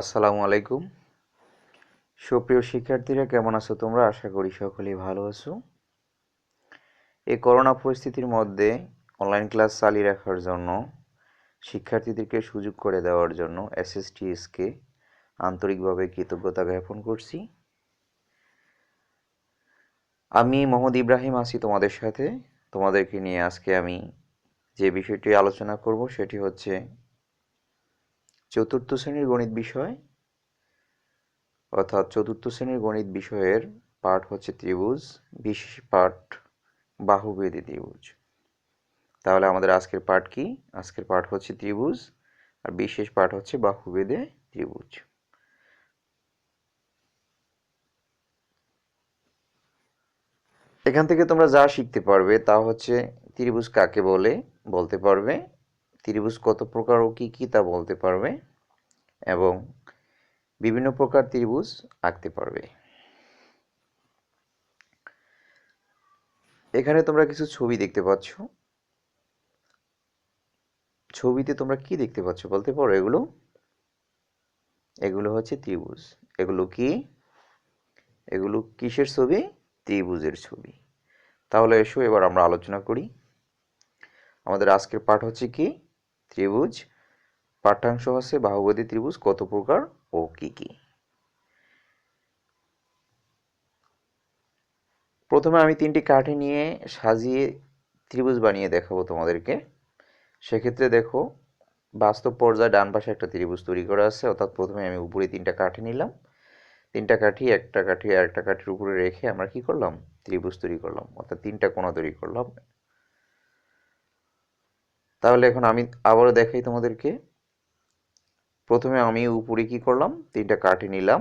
আসসালামু আলাইকুম। সুপ্রিয় শিক্ষার্থীরা, কেমন আছো তোমরা? আশা করি সকলেই ভালো আছো। এই করোনা পরিস্থিতির মধ্যে অনলাইন ক্লাস চালিয়ে রাখার জন্য, শিক্ষার্থীদেরকে সুযোগ করে দেওয়ার জন্য এসএসটিএসকে আন্তরিকভাবে কৃতজ্ঞতা জ্ঞাপন করছি। আমি মোহাম্মদ ইব্রাহিম আছি তোমাদের সাথে। তোমাদেরকে নিয়ে আজকে আমি যে বিষয়টি আলোচনা করব, সেটি হচ্ছে চতুর্থ শ্রেণির গণিত বিষয়, অর্থাৎ চতুর্থ শ্রেণির গণিত বিষয়ের পাঠ হচ্ছে ত্রিভুজ, বিশেষ পাঠ বাহুবেদী ত্রিভুজ। তাহলে আমাদের আজকের পাঠ কি? আজকের পাঠ হচ্ছে ত্রিভুজ, আর বিশেষ পাঠ হচ্ছে বাহুবেদে ত্রিভুজ। এখান থেকে তোমরা যা শিখতে পারবে তা হচ্ছে ত্রিভুজ কাকে বলে, বলতে পারবে। ত্রিভুজ কত প্রকার ও কী কী তা বলতে পারবে এবং বিভিন্ন প্রকার ত্রিভুজ আঁকতে পারবে। এখানে তোমরা কিছু ছবি দেখতে পাচ্ছ। ছবিতে তোমরা কি দেখতে পাচ্ছ বলতে পারো? এগুলো এগুলো হচ্ছে ত্রিভুজ। এগুলো কি? এগুলো কিসের ছবি? ত্রিভুজের ছবি। তাহলে এসো, এবার আমরা আলোচনা করি। আমাদের আজকের পাঠ হচ্ছে কি? ত্রিভুজ, পাঠ্যাংশ হচ্ছে বাহুবদী ত্রিভুজ, কত প্রকার ও কি কি। প্রথমে আমি তিনটি কাঠি নিয়ে সাজিয়ে ত্রিভুজ বানিয়ে দেখাবো তোমাদেরকে। সেক্ষেত্রে দেখো, বাস্তব পর্যায়ে ডান পাশে একটা ত্রিভুজ তৈরি করা আছে, অর্থাৎ প্রথমে আমি উপরে তিনটা কাঠি নিলাম। তিনটা কাঠি, একটা কাঠি আর একটা কাঠির উপরে রেখে আমরা কি করলাম? ত্রিভুজ তৈরি করলাম, অর্থাৎ তিনটা কোণা তৈরি করলাম। তাহলে এখন আমি আবারও দেখাই তোমাদেরকে। প্রথমে আমি উপরে কি করলাম? তিনটা কাঠি নিলাম।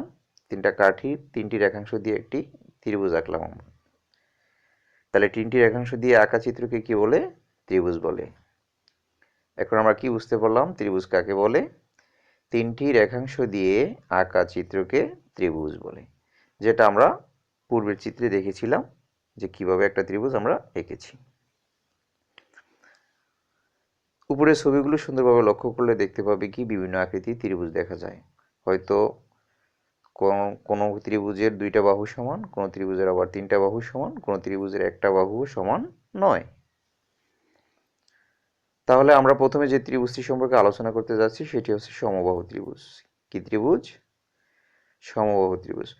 তিনটা কাঠি, তিনটি রেখাংশ দিয়ে একটি ত্রিভুজ আঁকলাম আমরা। তাহলে তিনটি রেখাংশ দিয়ে আঁকা চিত্রকে কি বলে? ত্রিভুজ বলে। এখন আমরা কি বুঝতে পারলাম? ত্রিভুজ কাকে বলে? তিনটি রেখাংশ দিয়ে আঁকা চিত্রকে ত্রিভুজ বলে। যেটা আমরা পূর্বের চিত্রে দেখেছিলাম যে কীভাবে একটা ত্রিভুজ আমরা এঁকেছি। উপরের ছবিগুলো সুন্দরভাবে লক্ষ্য করলে দেখতে পাবে কি বিভিন্ন আকৃতির ত্রিভুজ দেখা যায়। হয়তো কোনো ত্রিভুজের দুইটা বাহু সমান, কোনো ত্রিভুজের আবার তিনটা বাহু সমান, কোনো ত্রিভুজের একটা বাহু সমান নয়। তাহলে আমরা প্রথমে যে ত্রিভুজটি সম্পর্কে আলোচনা করতে যাচ্ছি, সেটি হচ্ছে সমবাহু ত্রিভুজ। কি ত্রিভুজ? সমবাহু ত্রিভুজ।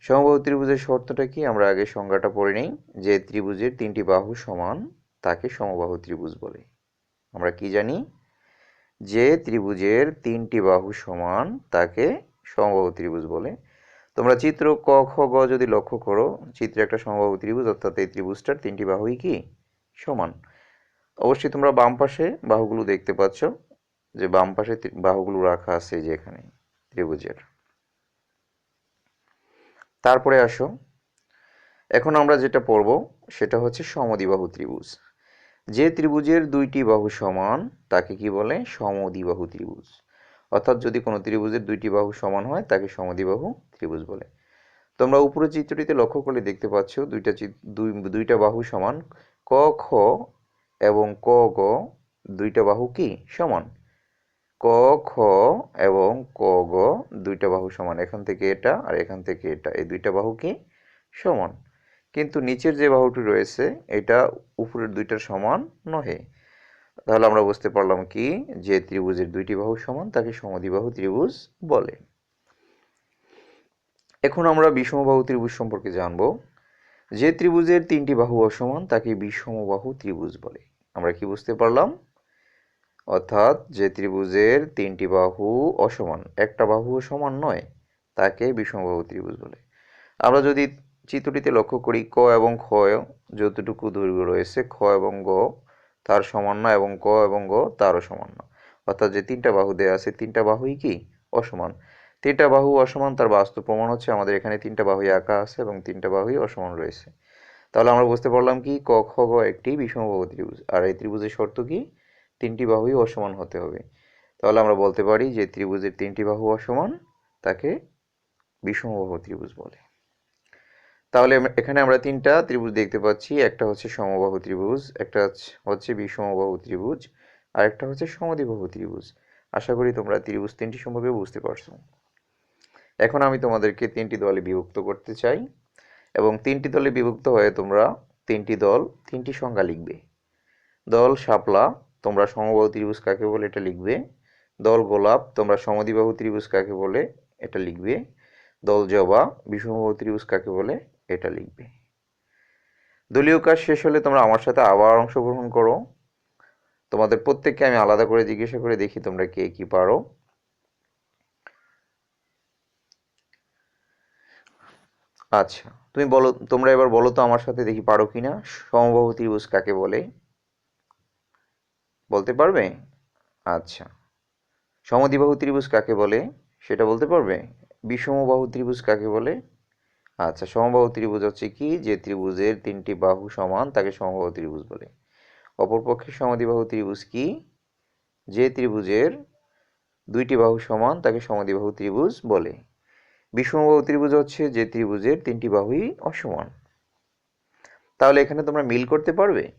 সমবাহু ত্রিভুজের শর্তটা কি? আমরা আগে সংজ্ঞাটা পড়ে নিই। যে ত্রিভুজের তিনটি বাহু সমান, তাকে সমবাহু ত্রিভুজ বলে। আমরা কি জানি? যে ত্রিভুজের তিনটি বাহু সমান তাকে সমবাহু ত্রিভুজ বলে। তোমরা চিত্র ক, খ, গ যদি লক্ষ্য করো, চিত্রে একটা সমবাহু ত্রিভুজ, অর্থাৎ এই ত্রিভুজটার তিনটি বাহুই কি? সমান। অবশ্যই তোমরা বাম পাশে বাহুগুলো দেখতে পাচ্ছ, যে বাম পাশে বাহুগুলো রাখা আছে যে এখানে, ত্রিভুজের। তারপরে আসো। এখন আমরা যেটা পড়ব, সেটা হচ্ছে সমদ্বিবাহু ত্রিভুজ। যে ত্রিভুজের দুইটি বাহু সমান, তাকে কি বলে? সমদ্বিবাহু ত্রিভুজ। অর্থাৎ যদি কোনো ত্রিভুজের দুইটি বাহু সমান হয়, তাকে সমদ্বিবাহু ত্রিভুজ বলে। তোমরা উপরের চিত্রটিতে লক্ষ্য করলে দেখতে পাচ্ছ, দুইটা দুই, দুইটা বাহু সমান। ক, খ এবং ক, গ, দুইটা বাহু কি? সমান। ক, খ এবং ক, গ, দুইটা বাহু সমান। এখান থেকে এটা আর এখান থেকে এটা। এই দুইটা বাহু কি? সমান। কিন্তু নিচের যে বাহুটি রয়েছে, এটা উপরের দুইটার সমান নহে। তাহলে আমরা বুঝতে পারলাম কি যে ত্রিভুজের দুইটি বাহু সমান, তাকে সমদ্বিবাহু ত্রিভুজ বলে। এখন আমরা বিষমবাহু ত্রিভুজ সম্পর্কে জানব। যে ত্রিভুজের তিনটি বাহু অসমান, তাকে বিষমবাহু ত্রিভুজ বলে। আমরা কি বুঝতে পারলাম? অর্থাৎ যে ত্রিভুজের তিনটি বাহু অসমান, একটা বাহু সমান নয়, তাকে বিষমবাহু ত্রিভুজ বলে। আমরা যদি চিত্রটিতে লক্ষ্য করি ক এবং খ যতটুকু দৈর্ঘ্য রয়েছে, খ এবং গ তার সমান এবং ক এবং গ তারও সমান অর্থাৎ যে তিনটা বাহু দেওয়া আছে, তিনটা বাহুই কি? অসমান। তিনটা বাহু অসমান, তার বাস্তব প্রমাণ হচ্ছে আমাদের এখানে তিনটা বাহুই আঁকা আছে এবং তিনটা বাহুই অসমান রয়েছে। তাহলে আমরা বুঝতে পারলাম কি, ক, খ, গ একটি বিষমবাহু ত্রিভুজ। আর এই ত্রিভুজের শর্ত কি? তিনটি বাহুই অসমান হতে হবে। তাহলে আমরা বলতে পারি যে ত্রিভুজের তিনটি বাহু অসমান, তাকে বিষমবাহু ত্রিভুজ বলে। তাহলে এখানে আমরা তিনটা ত্রিভুজ দেখতে পাচ্ছি। একটা হচ্ছে সমবাহু ত্রিভুজ, একটা হচ্ছে বিষমবাহু ত্রিভুজ, আর একটা হচ্ছে সমদ্বিবাহু ত্রিভুজ। আশা করি তোমরা ত্রিভুজ তিনটি সম্পর্কে বুঝতে পারছ। এখন আমি তোমাদেরকে তিনটি দলে বিভক্ত করতে চাই, এবং তিনটি দলে বিভক্ত হয়ে তোমরা তিনটি দল, তিনটি সংজ্ঞা লিখবে। দল শাপলা, তোমরা সমবাহু ত্রিভুজ কাকে বলে এটা লিখবে। দল গোলাপ, তোমরা সমদ্বিবাহু ত্রিভুজ কাকে বলে এটা লিখবে। দল জবা বিষমবাহু ত্রিভুজ কাকে বলে এটা লিখবে। দলীয় কাজ শেষ হলে তোমরা আমার সাথে আবার অংশগ্রহণ করো। তোমাদের প্রত্যেককে আমি আলাদা করে জিজ্ঞাসা করে দেখি তোমরা কে কি পারো। আচ্ছা তুমি বলো, তোমরা এবার বলো তো আমার সাথে দেখি পারো কিনা। সমবাহু ত্রিভুজ কাকে বলে? বলতে পারবে? আচ্ছা সমদ্বিবাহু ত্রিভুজ কাকে বলে? সেটা বলতে পারবে? বিষমবাহু ত্রিভুজ কাকে বলে? আচ্ছা সমবাহু ত্রিভুজ হচ্ছে কি? যে ত্রিভুজের তিনটি বাহু সমান, তাকে সমবাহু ত্রিভুজ বলে। অপরপক্ষে সমদ্বিবাহু ত্রিভুজ কি? যে ত্রিভুজের দুইটি বাহু সমান, তাকে সমদ্বিবাহু ত্রিভুজ বলে। বিষমবাহু ত্রিভুজ হচ্ছে যে ত্রিভুজের তিনটি বাহুই অসমান। তাহলে এখানে তোমরা মিল করতে পারবে?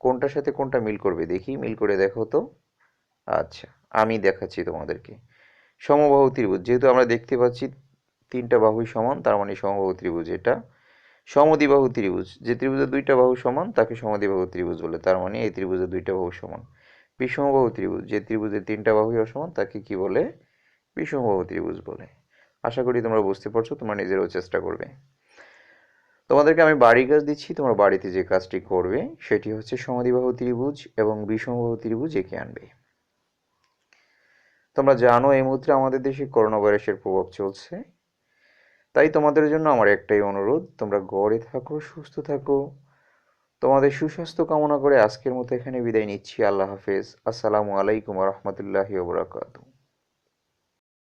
কোনটার সাথে কোনটা মিল করবে? দেখি, মিল করে দেখো তো। আচ্ছা আমি দেখাচ্ছি তোমাদেরকে। সমবাহু ত্রিভুজ, যেহেতু আমরা দেখতে পাচ্ছি তিনটা বাহুই সমান, তার মানে সমবাহু ত্রিভুজ এটা। সমদ্বিবাহু ত্রিভুজ, যে ত্রিভুজের দুইটা বাহু সমান, তাকে সমদ্বিবাহু ত্রিভুজ বলে, তার মানে এই ত্রিভুজের দুইটা বাহু সমান। বিষমবাহু ত্রিভুজ, যে ত্রিভুজের তিনটা বাহুই অসমান, তাকে কি বলে? বিষমবাহু ত্রিভুজ বলে। আশা করি তোমরা বুঝতে পারছ, তোমরা নিজেরাও চেষ্টা করবে। তোমাদেরকে আমি বাড়ি কাজ দিচ্ছি, তোমরা বাড়িতে যে কাজটি করবে, সেটি হচ্ছে সমদ্বিবাহু ত্রিভুজ এবং বিষমবাহু ত্রিভুজ এঁকে আনবে। তোমরা জানো, এই মুহূর্তে আমাদের দেশে করোনা ভাইরাসের প্রভাব চলছে। তাই তোমাদের জন্য আমার একটাই অনুরোধ, তোমরা গড়ে থাকো, সুস্থ থাকো। তোমাদের সুস্বাস্থ্য কামনা করে আজকের মতো এখানে বিদায় নিচ্ছি। আল্লাহ হাফেজ। আসসালামু আলাইকুম রহমতুল্লাহি ওবরাকাতু